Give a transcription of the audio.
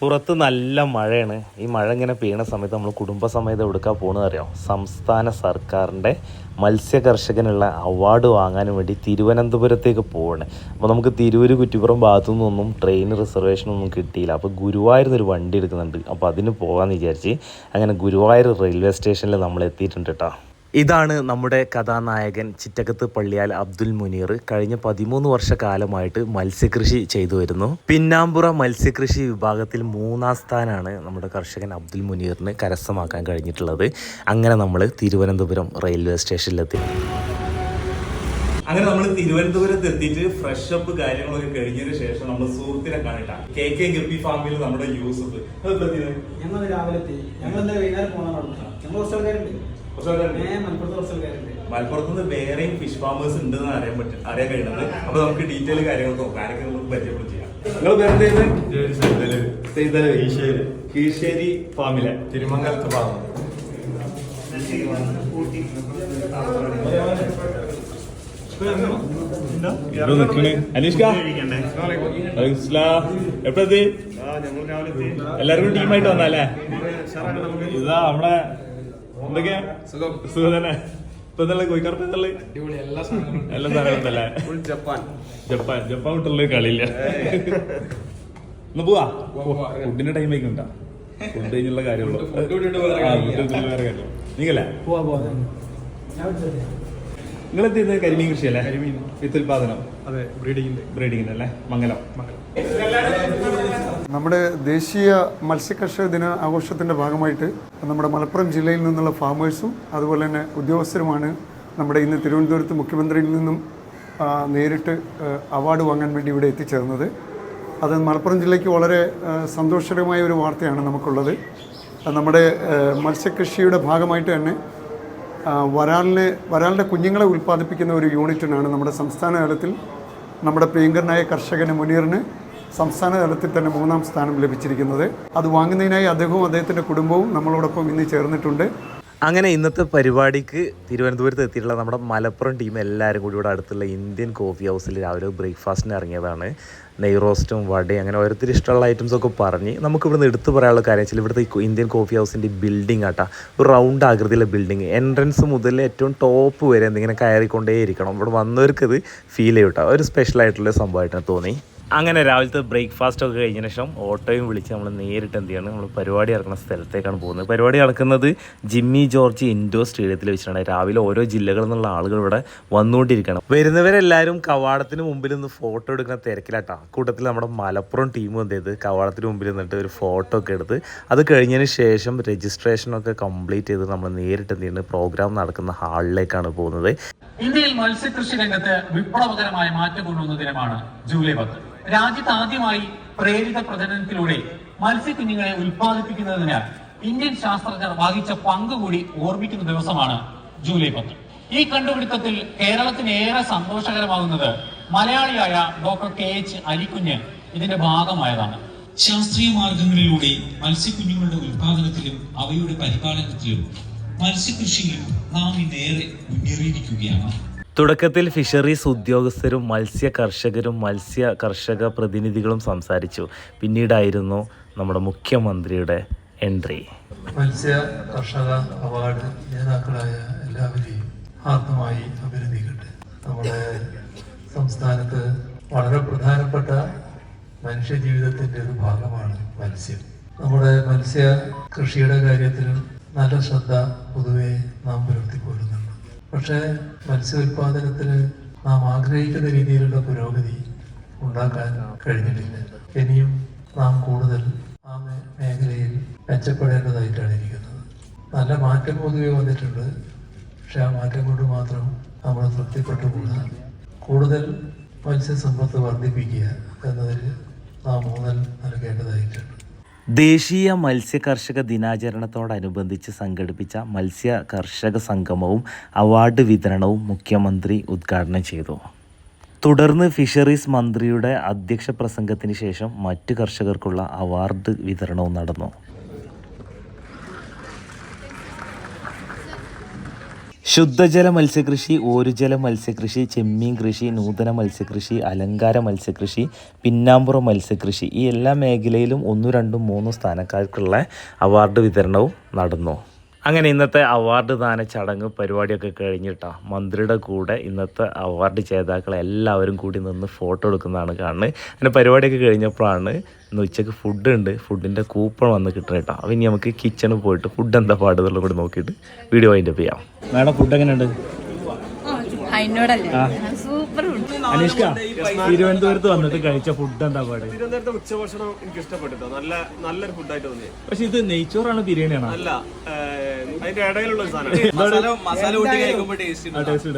പുറത്ത് നല്ല മഴയാണ്. ഈ മഴ ഇങ്ങനെ പെയ്യണ സമയത്ത് നമ്മൾ കുടുംബസമേതം എടുക്കാൻ പോകണമെന്ന് അറിയാം? സംസ്ഥാന സർക്കാരിന്റെ മത്സ്യകർഷകനുള്ള അവാർഡ് വാങ്ങാൻ വേണ്ടി തിരുവനന്തപുരത്തേക്ക് പോവാണ്. അപ്പോൾ നമുക്ക് തിരൂര് കുറ്റിപ്പുറം ഭാഗത്തു നിന്നൊന്നും ട്രെയിൻ റിസർവേഷനൊന്നും കിട്ടിയില്ല. അപ്പോൾ ഗുരുവായൂർ ഒരു വണ്ടി എടുക്കുന്നുണ്ട്. അപ്പോൾ അതിന് പോകാമെന്ന് വിചാരിച്ച് അങ്ങനെ ഗുരുവായൂർ റെയിൽവേ സ്റ്റേഷനിൽ നമ്മൾ എത്തിയിട്ടുണ്ട് കേട്ടോ ഇതാണ് നമ്മുടെ കഥാനായകൻ ചിറ്റകത്ത് പള്ളിയാൽ അബ്ദുൽ മുനീർ. കഴിഞ്ഞ പതിമൂന്ന് വർഷക്കാലമായിട്ട് മത്സ്യകൃഷി ചെയ്തു വരുന്നു. പിന്നാമ്പുറ മത്സ്യകൃഷി വിഭാഗത്തിൽ മൂന്നാം സ്ഥാനമാണ് നമ്മുടെ കർഷകൻ അബ്ദുൽ മുനീറിന് കരസ്ഥമാക്കാൻ കഴിഞ്ഞിട്ടുള്ളത്. അങ്ങനെ നമ്മൾ തിരുവനന്തപുരം റെയിൽവേ സ്റ്റേഷനിലെത്തി. അങ്ങനെ നമ്മൾ തിരുവനന്തപുരത്ത് എത്തിയിട്ട് ഫ്രഷ് അപ്പ് കാര്യങ്ങളൊക്കെ കഴിഞ്ഞതിന് ശേഷം നമ്മൾ സുഹൃത്തിനെ കാണിട്ടാ കെ കെ ഗപ്പി ഫാമിൽ നമ്മുടെ യൂസഫ്. ഞങ്ങൾ രാവിലെ എത്തി. ഞങ്ങൾ വൈകുന്നേരം പോകണം ഞങ്ങൾ കുറച്ച് ആൾക്കാരുണ്ട് മലപ്പുറത്ത് വേറെയും ഫിഷ് ഫാമേഴ്സ് ഉണ്ടെന്ന് അറിയാൻ പറ്റും അറിയാൻ കഴിയുന്നത്. അപ്പൊ നമുക്ക് ഡീറ്റെയിൽ കാര്യങ്ങൾ നോക്കാം. ആരൊക്കെ നമുക്ക് പരിചയപ്പെടും ചെയ്യാം. നിങ്ങൾ പേര് കീഴ്ശേരി കീഴ്ശേരി ഫാമിലെ. തിരുമംഗലത്ത് എപ്പോഴത്തെ? എല്ലാവർക്കും ടീമായിട്ട് വന്നല്ലേ ഇതാ നമ്മളെ എന്തൊക്കെയാ? സുഖം. സുഖം തന്നെ. ഇപ്പൊ എന്നുള്ള കോഴിക്കാർപ്പ് എന്നുള്ള എല്ലാ സാധനങ്ങളും ഉണ്ടല്ലേ? ജപ്പാൻ. ജപ്പാൻ. ജപ്പാൻ വിട്ടുള്ള കളിയില്ല. ഒന്ന് പോവാ? ഫുഡിന്റെ ടൈം ആയിക്കണ്ട. ഫുഡ് കഴിഞ്ഞുള്ള കാര്യമുള്ളൂ. നീങ്ങല്ലേ? പോവാ പോവാ? നിങ്ങൾ എത്തിയത് കരിമീൻ കൃഷിയല്ലേ? കരിമീൻ. വിത്തുൽപാദനം. അതെ ബ്രീഡിങ്ങിന്റെ ബ്രീഡിങ്ങിന്റെ അല്ലേ? മംഗലം. നമ്മുടെ ദേശീയ മത്സ്യകർഷക ദിന ആഘോഷത്തിന്റെ ഭാഗമായിട്ട് നമ്മുടെ മലപ്പുറം ജില്ലയിൽ നിന്നുള്ള ഫാമേഴ്സും അതുപോലെ തന്നെ ഉദ്യോഗസ്ഥരുമാണ് നമ്മുടെ ഇന്ന് തിരുവനന്തപുരത്ത് മുഖ്യമന്ത്രിയിൽ നിന്നും നേരിട്ട് അവാർഡ് വാങ്ങാൻ വേണ്ടി ഇവിടെ എത്തിച്ചേർന്നത്. അത് മലപ്പുറം ജില്ലയ്ക്ക് വളരെ സന്തോഷകരമായ ഒരു വാർത്തയാണ് നമുക്കുള്ളത്. നമ്മുടെ മത്സ്യകൃഷിയുടെ ഭാഗമായിട്ട് തന്നെ വരാളിനെ വരാലിന്റെ കുഞ്ഞുങ്ങളെ ഉൽപ്പാദിപ്പിക്കുന്ന ഒരു യൂണിറ്റിനാണ് നമ്മുടെ സംസ്ഥാന തലത്തിൽ നമ്മുടെ പ്രിയങ്കരനായ കർഷകന് മുനീറിന് സംസ്ഥാന തലത്തിൽ തന്നെ മൂന്നാം സ്ഥാനം ലഭിച്ചിരിക്കുന്നത്. അത് വാങ്ങുന്നതിനായി അദ്ദേഹവും അദ്ദേഹത്തിന്റെ കുടുംബവും നമ്മളോടൊപ്പം ഇന്ന് ചേർന്നിട്ടുണ്ട്. അങ്ങനെ ഇന്നത്തെ പരിപാടിക്ക് തിരുവനന്തപുരത്ത് എത്തിയിട്ടുള്ള നമ്മുടെ മലപ്പുറം ടീം എല്ലാവരും കൂടി ഇവിടെ അടുത്തുള്ള ഇന്ത്യൻ കോഫി ഹൗസിൽ രാവിലെ ബ്രേക്ക്ഫാസ്റ്റിന് ഇറങ്ങിയതാണ്. നെയ് റോസ്റ്റും വടയും അങ്ങനെ ഓരോരുത്തർ ഇഷ്ടമുള്ള ഐറ്റംസ് ഒക്കെ പറഞ്ഞ് നമുക്ക് ഇവിടുന്ന് എടുത്തു പറയാനുള്ള കാര്യം വെച്ചാൽ ഇവിടുത്തെ ഇന്ത്യൻ കോഫി ഹൗസിന്റെ ബിൽഡിംഗ് ആട്ടാ. ഒരു റൗണ്ട് ആകൃതിയിലുള്ള ബിൽഡിംഗ് എൻട്രൻസ് മുതൽ ഏറ്റവും ടോപ്പ് വരെ എന്തിങ്ങനെ കയറിക്കൊണ്ടേ ഇരിക്കണം ഇവിടെ വന്നവർക്ക് ഇത് ഫീൽ ചെയ്യട്ടോ. ഒരു സ്പെഷ്യൽ ആയിട്ടുള്ള സംഭവമായിട്ടാണ് തോന്നി. അങ്ങനെ രാവിലത്തെ ബ്രേക്ക്ഫാസ്റ്റ് ഒക്കെ കഴിഞ്ഞ ശേഷം ഓട്ടോയും വിളിച്ച് നമ്മൾ നേരിട്ട് എന്ത് ചെയ്യണം? നമ്മൾ പരിപാടി നടക്കുന്ന സ്ഥലത്തേക്കാണ് പോകുന്നത്. പരിപാടി നടക്കുന്നത് ജിമ്മി ജോർജ് ഇൻഡോർ സ്റ്റേഡിയത്തിൽ വെച്ചിട്ടാണ്. രാവിലെ ഓരോ ജില്ലകളിൽ നിന്നുള്ള ആളുകൾ ഇവിടെ വന്നുകൊണ്ടിരിക്കണം വരുന്നവരെല്ലാവരും കവാടത്തിന് മുമ്പിൽ നിന്ന് ഫോട്ടോ എടുക്കുന്ന തിരക്കിലാട്ടാ. കൂട്ടത്തിൽ നമ്മുടെ മലപ്പുറം ടീം എന്ത് ചെയ്ത് കവാടത്തിന് മുമ്പിൽ നിന്നിട്ട് ഒരു ഫോട്ടോ ഒക്കെ എടുത്ത് അത് കഴിഞ്ഞതിന് ശേഷം രജിസ്ട്രേഷനൊക്കെ കംപ്ലീറ്റ് ചെയ്ത് നമ്മൾ നേരിട്ട് എന്ത് ചെയ്യുന്നത് പ്രോഗ്രാം നടക്കുന്ന ഹാളിലേക്കാണ് പോകുന്നത്. ഇന്ത്യയിൽ മത്സ്യകൃഷി രംഗത്ത് വിപ്ലവകരമായ മാറ്റം കൊണ്ടുവന്ന ദിനമാണ് ജൂലൈ പത്ത്. രാജ്യത്ത് ആദ്യമായി പ്രേരിത പ്രജനനത്തിലൂടെ മത്സ്യക്കുഞ്ഞുങ്ങളെ ഉൽപ്പാദിപ്പിക്കുന്നതിന് ഇന്ത്യൻ ശാസ്ത്രജ്ഞർ വഹിച്ച പങ്ക് കൂടി ഓർമ്മിക്കുന്ന ദിവസമാണ് ജൂലൈ പത്ത്. ഈ കണ്ടുപിടുത്തത്തിൽ കേരളത്തിന് ഏറെ സന്തോഷകരമാകുന്നത് മലയാളിയായ ഡോക്ടർ കെ എച്ച് അരിക്കുഞ്ഞ് ഇതിന്റെ ഭാഗമായതാണ്. ശാസ്ത്രീയ മാർഗങ്ങളിലൂടെ മത്സ്യക്കുഞ്ഞുങ്ങളുടെ ഉൽപാദനത്തിലും അവയുടെ പരിപാലനത്തിലും മത്സ്യകൃഷിയിലും നാം ഇന്നേറെ മുന്നേറിയിരിക്കുകയാണ്. തുടക്കത്തിൽ ഫിഷറീസ് ഉദ്യോഗസ്ഥരും മത്സ്യ കർഷകരും മത്സ്യ കർഷക പ്രതിനിധികളും സംസാരിച്ചു. പിന്നീടായിരുന്നു നമ്മുടെ മുഖ്യമന്ത്രിയുടെ എൻട്രി. മത്സ്യ കർഷക അവാർഡ് ജേതാക്കളായ എല്ലാവരെയും ആത്മമായി അഭിനന്ദിക്കട്ടെ. നമ്മുടെ സംസ്ഥാനത്ത് വളരെ പ്രധാനപ്പെട്ട മനുഷ്യ ജീവിതത്തിന്റെ ഒരു ഭാഗമാണ് മത്സ്യം. നമ്മുടെ മത്സ്യ കൃഷിയുടെ കാര്യത്തിലും നല്ല ശ്രദ്ധ പൊതുവെ നാം പക്ഷേ മത്സ്യോൽപാദനത്തിന് നാം ആഗ്രഹിക്കുന്ന രീതിയിലുള്ള പുരോഗതി ഉണ്ടാക്കാൻ കഴിഞ്ഞിട്ടില്ല. ഇനിയും നാം കൂടുതൽ ആ മേഖലയിൽ മെച്ചപ്പെടേണ്ടതായിട്ടാണ് ഇരിക്കുന്നത്. നല്ല മാറ്റം പൊതുവെ വന്നിട്ടുണ്ട്. പക്ഷെ ആ മാറ്റം കൊണ്ട് മാത്രം നമ്മൾ തൃപ്തിപ്പെട്ടുകൂടാ കൂടുതൽ മത്സ്യസമ്പത്ത് വർദ്ധിപ്പിക്കുക എന്നതിൽ നാം ഊന്നൽ നൽകേണ്ടതായിട്ടുണ്ട്. ദേശീയ മത്സ്യ കർഷക ദിനാചരണത്തോടനുബന്ധിച്ച് സംഘടിപ്പിച്ച മത്സ്യ കർഷക സംഗമവും അവാർഡ് വിതരണവും മുഖ്യമന്ത്രി ഉദ്ഘാടനം ചെയ്തു. തുടർന്ന് ഫിഷറീസ് മന്ത്രിയുടെ അധ്യക്ഷ പ്രസംഗത്തിന് ശേഷം മറ്റ് കർഷകർക്കുള്ള അവാർഡ് വിതരണവും നടന്നു. ശുദ്ധജല മത്സ്യകൃഷി ഓരുജല മത്സ്യകൃഷി ചെമ്മീൻ കൃഷി നൂതന മത്സ്യകൃഷി അലങ്കാര മത്സ്യകൃഷി പിന്നാമ്പുറ മത്സ്യകൃഷി ഈ എല്ലാ മേഖലയിലും ഒന്നു രണ്ടും മൂന്നും സ്ഥാനക്കാർക്കുള്ള അവാർഡ് വിതരണവും നടന്നു. അങ്ങനെ ഇന്നത്തെ അവാർഡ് ദാന ചടങ്ങ് പരിപാടിയൊക്കെ കഴിഞ്ഞിട്ടാ. മന്ത്രിയുടെ കൂടെ ഇന്നത്തെ അവാർഡ് ജേതാക്കളെ എല്ലാവരും കൂടി നിന്ന് ഫോട്ടോ എടുക്കുന്നതാണ് കാണുന്നത്. അങ്ങനെ പരിപാടിയൊക്കെ കഴിഞ്ഞപ്പോഴാണ് ഇന്ന് ഉച്ചയ്ക്ക് ഫുഡ് ഉണ്ട്. ഫുഡിന്റെ കൂപ്പൺ വന്ന് കിട്ടണം കേട്ടോ അപ്പം ഇനി നമുക്ക് കിച്ചണിൽ പോയിട്ട് ഫുഡ് എന്താ പാടുള്ളത് കൂടി നോക്കിയിട്ട് വീഡിയോ അതിന്റെ ചെയ്യാം. മാഡം ഫുഡ് എങ്ങനെയുണ്ട്? അനീഷ്ക തിരുവനന്തപുരത്ത് വന്നിട്ട് കഴിച്ച ഫുഡ് എന്താ പാട്? തിരുവനന്തപുരത്തെ ഉച്ചഭക്ഷണം എനിക്ക് ഇഷ്ടപ്പെട്ടു നല്ല നല്ലൊരു ഫുഡായിട്ട് തോന്നി. പക്ഷെ ഇത് നെയ്ച്ചോറാണ് ബിരിയാണിയാണ്? അല്ല അതിന്റെ ഇടയിലുള്ള സാധനം മസാല കൂട്ടി കഴിക്കുമ്പോൾ ടേസ്റ്റ് ടേസ്റ്റ്